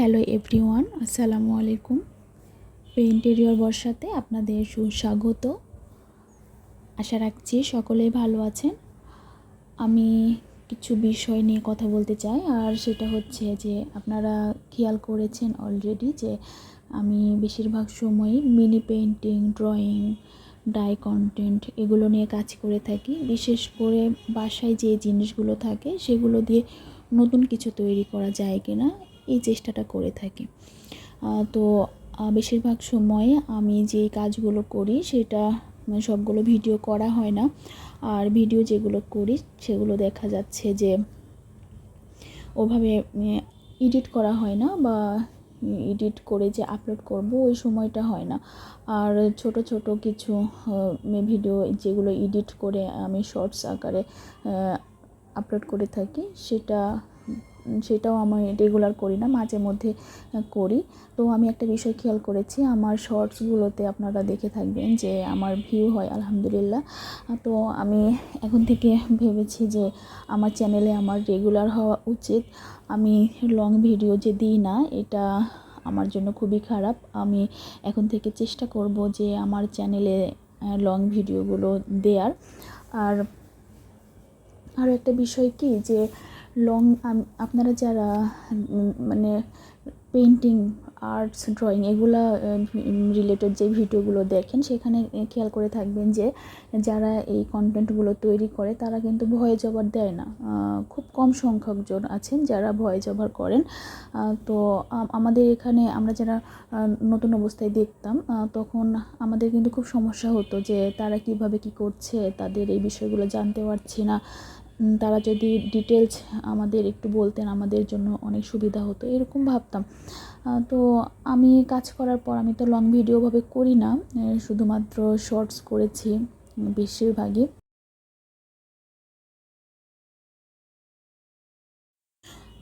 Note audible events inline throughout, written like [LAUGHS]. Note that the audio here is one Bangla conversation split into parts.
হ্যালো এভরিওয়ান, আসসালামু আলাইকুম। পেইন্টেরিয়র বর্ষাতে আপনাদের সুস্বাগত। আশা রাখছি সকলেই ভালো আছেন। আমি কিছু বিষয় নিয়ে কথা বলতে চাই, আর সেটা হচ্ছে যে আপনারা খেয়াল করেছেন অলরেডি যে আমি বেশিরভাগ সময়ই mini painting drawing DIY content এগুলো নিয়ে কাজ করে থাকি। বিশেষ করে বাসায় যে জিনিসগুলো থাকে সেগুলো দিয়ে নতুন কিছু তৈরি করা যায় কিনা এই চেষ্টাটা করে থাকি। তো বেশিরভাগ সময় আমি যে কাজগুলো করি সেটা মানে সবগুলো ভিডিও করা হয় না। আর ভিডিও যেগুলো করি সেগুলো দেখা যাচ্ছে যে ওভাবে এডিট করা হয় না বা এডিট করে যে আপলোড করব ওই সময়টা হয় না। আর ছোট ছোট কিছু ভিডিও যেগুলো এডিট করে আমি শর্টস আকারে আপলোড করে থাকি সেটা সেটাও আমি রেগুলার করি না, মাঝে মধ্যে করি। তো আমি একটা বিষয় খেয়াল করেছি, আমার শর্টসগুলোতে আপনারা দেখে থাকবেন যে আমার ভিউ হয়, আলহামদুলিল্লাহ। তো আমি এখন থেকে ভেবেছি যে আমার চ্যানেলে আমার রেগুলার হওয়া উচিত। আমি লং ভিডিও যে দিই না, এটা আমার জন্য খুবই খারাপ। আমি এখন থেকে চেষ্টা করব যে আমার চ্যানেলে লং ভিডিওগুলো দেওয়ার আর আরও একটা বিষয় কি যে লং আপনারা যারা মানে পেন্টিং আর্টস ড্রয়িং এগুলা রিলেটেড যে ভিডিওগুলো দেখেন, সেখানে খেয়াল করে থাকবেন যে যারা এই কন্টেন্টগুলো তৈরি করে, তারা কিন্তু ভয়েস ওভার দেয় না। খুব কম সংখ্যক জন আছেন যারা ভয়েস ওভার করেন। তো আমাদের এখানে আমরা যারা নতুন অবস্থায় দেখতাম তখন আমাদের কিন্তু খুব সমস্যা হতো যে তারা কীভাবে কি করছে, তাদের এই বিষয়গুলো জানতে পারছি না। তারা যদি ডিটেলস আমাদের একটু বলতেন, আমাদের জন্য অনেক সুবিধা হতো, এরকম ভাবতাম। তো আমি কাজ করার পর আমি তো লং ভিডিওভাবে করি না শুধুমাত্র শর্টস করেছি বেশিরভাগই।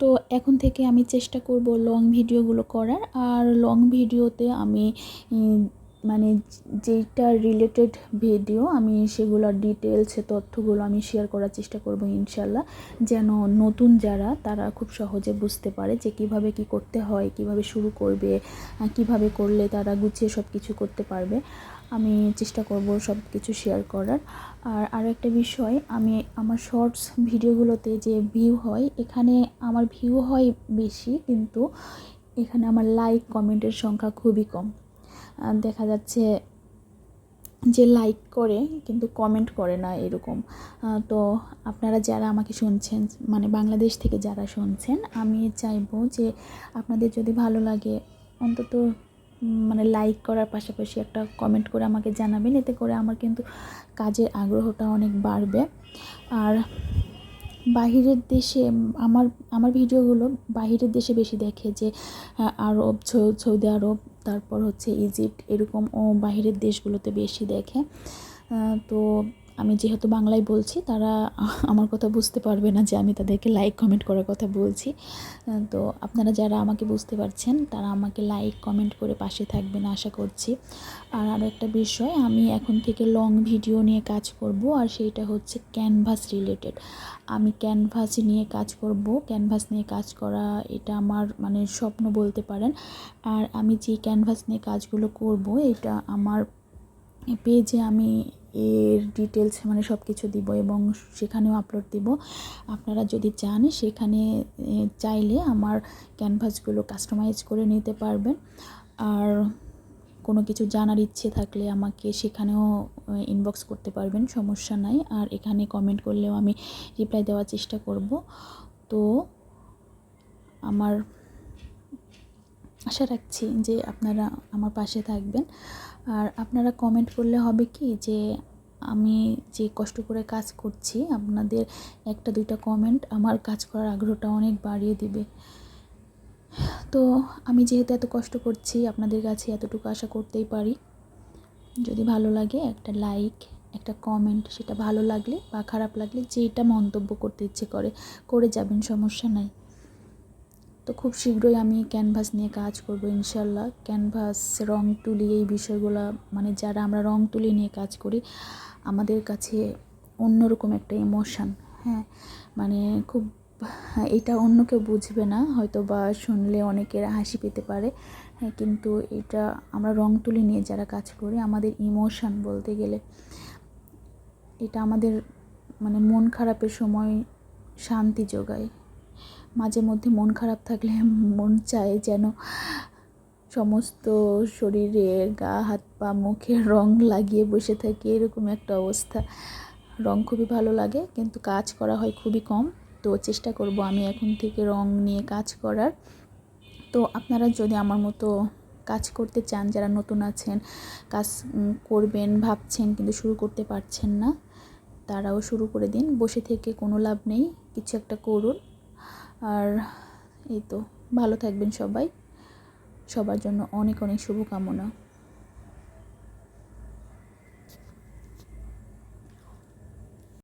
তো এখন থেকে আমি চেষ্টা করব লং ভিডিওগুলো করার, আর লং ভিডিওতে আমি মানে যেইটা রিলেটেড ভিডিও আমি সেগুলোর ডিটেলস তথ্যগুলো আমি শেয়ার করার চেষ্টা করব ইনশাল্লাহ যেন নতুন যারা, তারা খুব সহজে বুঝতে পারে যে কীভাবে কি করতে হয়, কীভাবে শুরু করবে কীভাবে করলে তারা গুছিয়ে সব কিছু করতে পারবে। আমি চেষ্টা করব সব কিছু শেয়ার করার। আর আরও একটা বিষয়, আমি আমার শর্টস ভিডিওগুলোতে যে ভিউ হয়, এখানে আমার ভিউ হয় বেশি, কিন্তু এখানে আমার লাইক কমেন্টের সংখ্যা খুবই কম। দেখা যাচ্ছে যে লাইক করে কিন্তু কমেন্ট করে না এরকম। তো আপনারা যারা আমাকে শুনছেন মানে বাংলাদেশ থেকে যারা শুনছেন, আমি চাইব যে আপনাদের যদি ভালো লাগে, অন্তত মানে লাইক করার পাশাপাশি একটা কমেন্ট করে আমাকে জানাবেন, এতে করে আমার কিন্তু কাজের আগ্রহটা অনেক বাড়বে। আর বাহিরের দেশে, আমার আমার ভিডিওগুলো বাহিরের দেশে বেশি দেখে যে আরব সৌদি আরব তারপর হচ্ছে ইজিপ্ট এরকম ও বাহিরের দেশগুলোতে বেশি দেখে। তো আমি যেহেতু বাংলায় বলছি, তারা [LAUGHS] আমার কথা বুঝতে পারবে না যে আমি তাদেরকে লাইক কমেন্ট করার কথা বলছি। তো আপনারা যারা আমাকে বুঝতে পারছেন, তারা আমাকে লাইক কমেন্ট করে পাশে থাকবেন আশা করছি। আর আরও একটা বিষয়, আমি এখন থেকে লং ভিডিও নিয়ে কাজ করব, আর সেইটা হচ্ছে ক্যানভাস রিলেটেড আমি ক্যানভাস নিয়ে কাজ করব ক্যানভাস নিয়ে কাজ করা এটা আমার মানে স্বপ্ন বলতে পারেন। আর আমি যে ক্যানভাস নিয়ে কাজগুলো করব, এটা আমার পেজে আমি এর ডিটেলস মানে সব কিছু দিব এবং সেখানেও আপলোড দিব। আপনারা যদি চান, সেখানে চাইলে আমার ক্যানভাসগুলো কাস্টমাইজ করে নিতে পারবেন। আর কোনো কিছু জানার ইচ্ছে থাকলে আমাকে সেখানেও ইনবক্স করতে পারবেন, সমস্যা নাই। আর এখানে কমেন্ট করলেও আমি রিপ্লাই দেওয়ার চেষ্টা করব। তো, আমার আশা রাখছি যে আপনারা আমার পাশে থাকবেন। আর আপনারা কমেন্ট করলে হবে কি যে, আমি যে কষ্ট করে কাজ করছি, আপনাদের একটা দুইটা কমেন্ট আমার কাজ করার আগ্রহটা অনেক বাড়িয়ে দিবে। তো আমি যেহেতু এত কষ্ট করছি, আপনাদের কাছে এতটুকু আশা করতেই পারি। যদি ভালো লাগে একটা লাইক একটা কমেন্ট সেটা ভালো লাগলে বা খারাপ লাগলে যেটা মন্তব্য করতে ইচ্ছে করে করে যাবেন, সমস্যা নাই। তো খুব শীঘ্রই আমি ক্যানভাস নিয়ে কাজ করব ইনশাল্লাহ ক্যানভাস রং তুলি এই বিষয়গুলো মানে যারা আমরা রং তুলি নিয়ে কাজ করি, আমাদের কাছে অন্যরকম একটা ইমোশান হ্যাঁ? মানে খুব, এটা অন্য কেউ বুঝবে না হয়তো বা শুনলে অনেকের হাসি পেতে পারে হ্যাঁ? কিন্তু এটা আমরা রং তুলি নিয়ে যারা কাজ করি, আমাদের ইমোশান বলতে গেলে, এটা আমাদের মানে মন খারাপের সময় শান্তি যোগায়। মাঝে মধ্যে মন খারাপ থাকলে মন চায় যেন সমস্ত শরীরে গা, হাত, পা, মুখে রং লাগিয়ে বসে থাকি, এরকম একটা অবস্থা। রং খুবই ভালো লাগে, কিন্তু কাজ করা হয় খুবই কম। তো চেষ্টা করব আমি এখন থেকে রং নিয়ে কাজ করার। তো আপনারা যদি আমার মতো কাজ করতে চান, যারা নতুন আছেন, কাজ করবেন, ভাবছেন, কিন্তু শুরু করতে পারছেন না, তারাও শুরু করে দিন। বসে থেকে কোনো লাভ নেই, কিছু একটা করুন। আর এই তো ভালো থাকবেন সবাই। সবার জন্য অনেক অনেক শুভকামনা।